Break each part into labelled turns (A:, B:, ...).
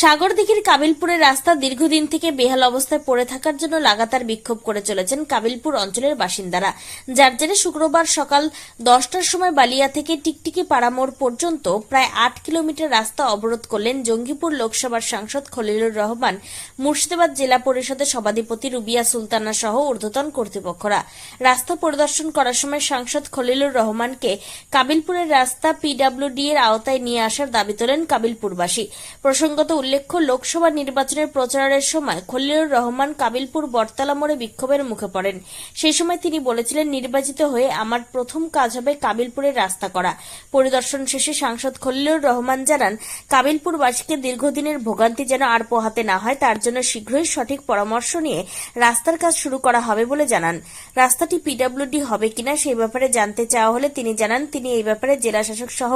A: সাগরদিঘির কাবিলপুরের রাস্তা দীর্ঘদিন থেকে বেহাল অবস্থায় পড়ে থাকার জন্য লাগাতার বিক্ষোভ করে চলেছেন কাবিলপুর অঞ্চলের বাসিন্দারা। যার জেরে শুক্রবার সকাল দশটার সময় বালিয়া থেকে টিকটিকি পাড়ামোড় পর্যন্ত প্রায় আট কিলোমিটার রাস্তা অবরোধ করলেন জঙ্গিপুর লোকসভার সাংসদ খলিলুর রহমান, মুর্শিদাবাদ জেলা পরিষদের সভাধিপতি রুবিয়া সুলতানা সহ ঊর্ধ্বতন কর্তৃপক্ষরা। রাস্তা পরিদর্শন করার সময় সাংসদ খলিলুর রহমানকে কাবিলপুরের রাস্তা পিডব্লিউডি এর আওতায় নিয়ে আসার দাবি তোলেন কাবিলপুরবাসী। প্রসঙ্গত উল্লেখ্য, লোকসভা নির্বাচনের প্রচারের সময় খলিলুর রহমান কাবিলপুর বটতলা মোড়ে বিক্ষোভের মুখে পড়েন। সেই সময় তিনি বলেছিলেন, নির্বাচিত হয়ে আমার প্রথম কাজ হবে কাবিলপুরের রাস্তা করা। পরিদর্শন শেষে সাংসদ খলিলুর রহমান জানান, কাবিলপুরবাসীকে দীর্ঘদিনের ভোগান্তি যেন আর পোহাতে না হয়, তার জন্য শীঘ্রই সঠিক পরামর্শ নিয়ে রাস্তার কাজ শুরু করা হবে বলে জানান। রাস্তাটি পিডব্লিউডি হবে কিনা সেই ব্যাপারে জানতে চাওয়া হলে তিনি জানান, তিনি এই ব্যাপারে জেলা শাসক সহ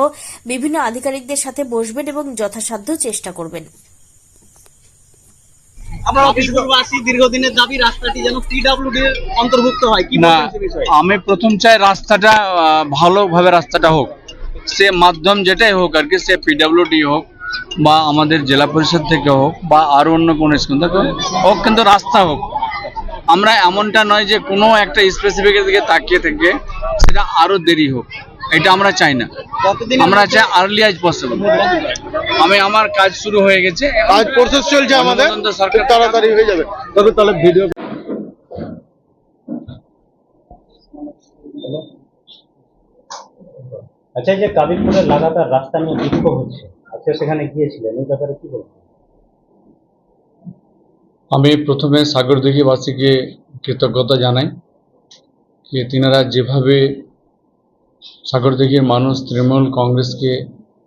A: বিভিন্ন আধিকারিকদের সাথে বসবেন এবং যথাসাধ্য চেষ্টা করবেন
B: আপনার অফিসবাসী দীর্ঘদিনের দাবি রাস্তাটি যেন পিডব্লিউডি এর অন্তর্ভুক্ত হয় কি
C: না
B: বলবেন সে বিষয়ে
C: আমি প্রথম চাই রাস্তাটা ভালোভাবে রাস্তাটা হোক। সে মাধ্যম যেটাই হোক আর কি সে পিডাব্লিউডি হোক বা আমাদের জেলা পরিষদ থেকে হোক বা আরও অন্য কোনো স্কুল থেকে হোক কিন্তু রাস্তা হোক। আমরা এমনটা নয় যে কোনো একটা স্পেসিফিকের দিকে তাকিয়ে থেকে সেটা আরও দেরি হোক। এটা আমরা চাই না। আমরা চাই আর্লি আজ পসিবল আমি আমার কাজ শুরু হয়ে গেছে।
D: কাজ প্রসেস চলছে আমাদের।
C: সরকার
D: তাড়াতাড়ি হয়ে যাবে। তবে তাহলে ভিডিও
E: আচ্ছা এই যে কাবিলপুরে লাগাতার রাস্তা নিয়ে বিক্ষোভ হচ্ছে আজকে সেখানে গিয়েছিলেন এই ব্যাপারে কি বলবেন?
C: আমি প্রথমে সাগরদিঘিবাসীকে কৃতজ্ঞতা জানাই যে তিনারা যেভাবে সাগরদিঘির মানুষ তৃণমূল কংগ্রেসকে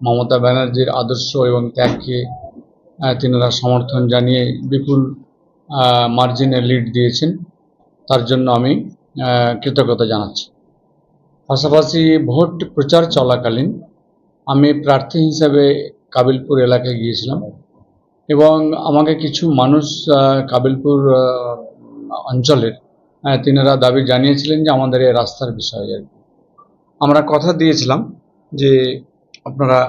C: মমতা ব্যানার্জির আদর্শ এবং ত্যাগকে তিনারা সমর্থন জানিয়ে বিপুল মার্জিনে লিড দিয়েছেন। তার জন্য আমি কৃতজ্ঞতা জানাচ্ছি। পাশাপাশি ভোট প্রচার চলাকালীন আমি প্রার্থী হিসেবে কাবিলপুর এলাকায় গিয়েছিলাম এবং আমাকে কিছু মানুষ কাবিলপুর অঞ্চলের তিনারা দাবি জানিয়েছিলেন যে আমাদের এই রাস্তার বিষয়ে আর কি। আমরা কথা দিয়েছিলাম যে আপনারা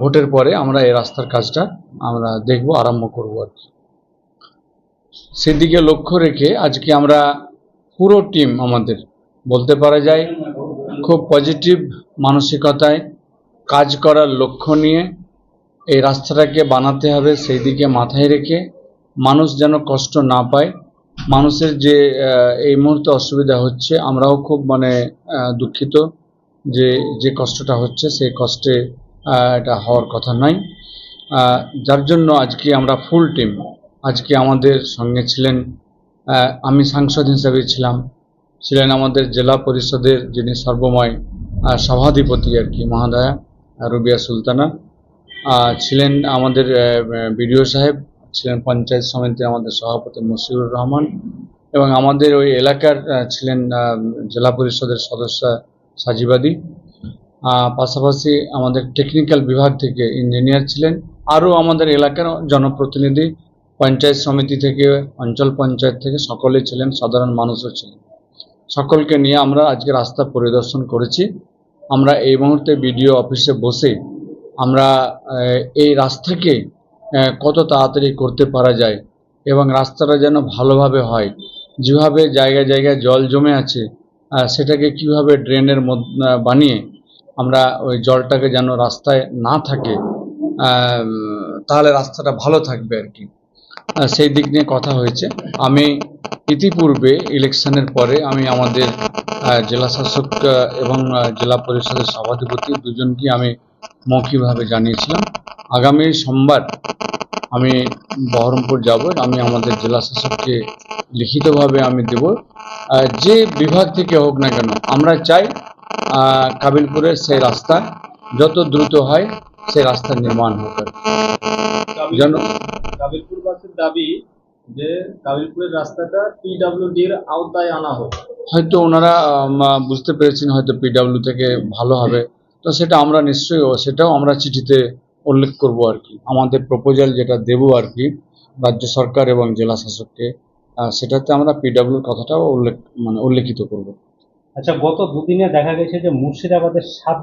C: ভোটের পরে আমরা এই রাস্তার কাজটা আমরা দেখব, আরম্ভ করব আর কি। সেদিকে লক্ষ্য রেখে আজকে আমরা পুরো টিম আমাদের, বলতে পারা যায় খুব পজিটিভ মানসিকতায় কাজ করার লক্ষ্য নিয়ে এই রাস্তাটাকে বানাতে হবে সেই দিকে মাথায় রেখে মানুষ যেন কষ্ট না পায় মানুষের যে এই মুহূর্তে অসুবিধা হচ্ছে, আমরাও খুব মানে দুঃখিত যে যে কষ্টটা হচ্ছে সেই কষ্টে এটা হওয়ার কথা নয়। যার জন্য আজকে আমরা ফুল টিম আজকে আমাদের সঙ্গে ছিলেন আমি সাংসদ হিসাবে ছিলাম, ছিলেন আমাদের জেলা পরিষদের যিনি সর্বময় সভাধিপতি আর কি, মহাদয়া, রুবিয়া সুলতানা। ছিলেন আমাদের বিডিও সাহেব ছিলেন পঞ্চায়েত সমিতির আমাদের সভাপতি মশিউর রহমান এবং আমাদের ওই এলাকার ছিলেন জেলা পরিষদের সদস্য সাজিবাদী পাশাপাশি আমাদের টেকনিক্যাল বিভাগ থেকে ইঞ্জিনিয়ার ছিলেন। আরও আমাদের এলাকার জনপ্রতিনিধি পঞ্চায়েত সমিতি থেকে, অঞ্চল পঞ্চায়েত থেকে সকলেই ছিলেন, সাধারণ মানুষও ছিলেন। সকলকে নিয়ে আমরা আজকে রাস্তা পরিদর্শন করেছি। আমরা এই মুহূর্তে বিডিও অফিসে বসে আমরা এই রাস্তাকে কত তাড়াতাড়ি করতে পারা যায় এবং রাস্তাটা যেন ভালোভাবে হয়। যেভাবে জায়গায় জায়গায় জল জমে আছে সেটাকে কীভাবে ড্রেনের বানিয়ে আমরা ওই জলটাকে যেন রাস্তায় না থাকে তাহলে রাস্তাটা ভালো থাকবে আর কি। সেই দিক নিয়ে কথা হয়েছে। আমি ইতিপূর্বে ইলেকশনের পরে আমি আমাদের জেলা শাসক এবং জেলা পরিষদের সভাধিপতি দুজনকে আমি মৌখিকভাবে জানিয়েছিলাম। আগামী সোমবার আমি বহরমপুর যাব। আমি আমাদের জেলা শাসককে লিখিতভাবে আমি দেব। যে বিভাগ থেকে হোক না কেন আমরা চাই কাবিলপুরের সেই রাস্তা যত দ্রুত হয় সেই রাস্তার নির্মাণ হোক। যেন
E: কাবিলপুরবাসীর দাবি যে কাবিলপুরের রাস্তাটা পিডব্লিউডি এর আওতায় আনা হোক।
C: হয়তো ওনারা বুঝতে পেরেছেন হয়তো পিডাব্লিউ থেকে ভালো হবে। তো সেটা আমরা নিশ্চয়ই সেটাও আমরা চিঠিতে উল্লেখ করব আর কি। আমাদের প্রপোজাল যেটা দেব আর কি, রাজ্য সরকার এবং জেলা শাসককে সেটাতে আমরা পিডাব্লিউর কথাটাও উল্লেখ মানে উল্লেখিত করব।
E: আচ্ছা গত দুদিনে দেখা গেছে যে মুর্শিদাবাদের সাত